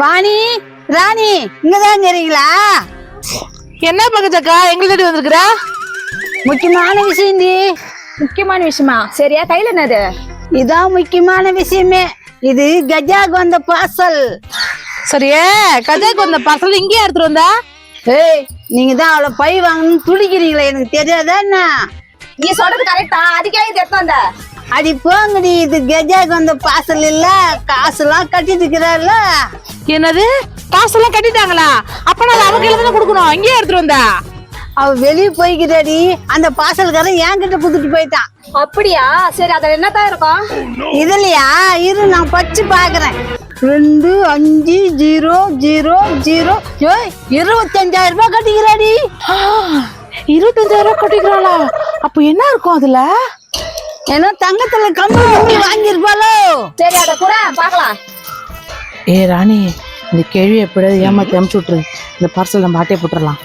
வாணி ராணி இங்கதான் இருக்கீங்களா என்ன பக்கச்சக்கா எங்க தேடி வந்திருக்கிற? முக்கியமான விஷயம் டி. முக்கியமான விஷயமா? சரியா? கையில என்னது? இதான் முக்கியமான விஷயமே. இது கஜாக்கு வந்த பார்சல் சரியே கஜாக்கு வந்த பார்சல் இங்கேயே எடுத்துட்டு வந்தா? ஏய் நீங்க தான் அவளை பை வாங்கணும்னு துடிக்கிறீங்களே எனக்கு தெரியாதா என்ன? நீ சொல்றது கரெக்டா அதுக்கே எடுத்து வந்த. அடி போங்கடி இது கஜாக்கு வந்த பார்சல் இல்ல காசுலாம் கட்டிட்டு என்னது? காசெல்லாம் கட்டிட்டாங்களா? அப்ப நான் அவ கையில தானே கொடுக்கணும். இங்கேயே எடுத்துட்டு வந்தா? அவ வெளியே போய்க்கிறாடி அந்த பார்சல்காரன் என்கிட்ட புதுட்டு போயிட்டான். அப்படியா? சரி அதுல என்னதான் இருக்கும்? இதுலயா? இரு நான் பச்சு பாக்குறேன். ரெண்டு அஞ்சு ஜீரோ ஜீரோ ஜீரோ. ஏய் இருபத்தஞ்சாயிரம் ரூபாய் கட்டிக்கிறாடி. இருபத்தஞ்சாயிரம் ரூபாய் கட்டிக்கிறாளா? அப்ப என்ன இருக்கும் அதுல? ஏன்னா தங்கத்துல கம்பி கம்பி வாங்கியிருப்பாளோ? சரி அத கூட பாக்கலாம் ஏ ராணி இந்த கேள்வி எப்படியாவது ஏமாத்தி அமுச்சு விட்டுரு. இந்த பார்சல் நம்ம ஆட்டே போட்டுடலாம்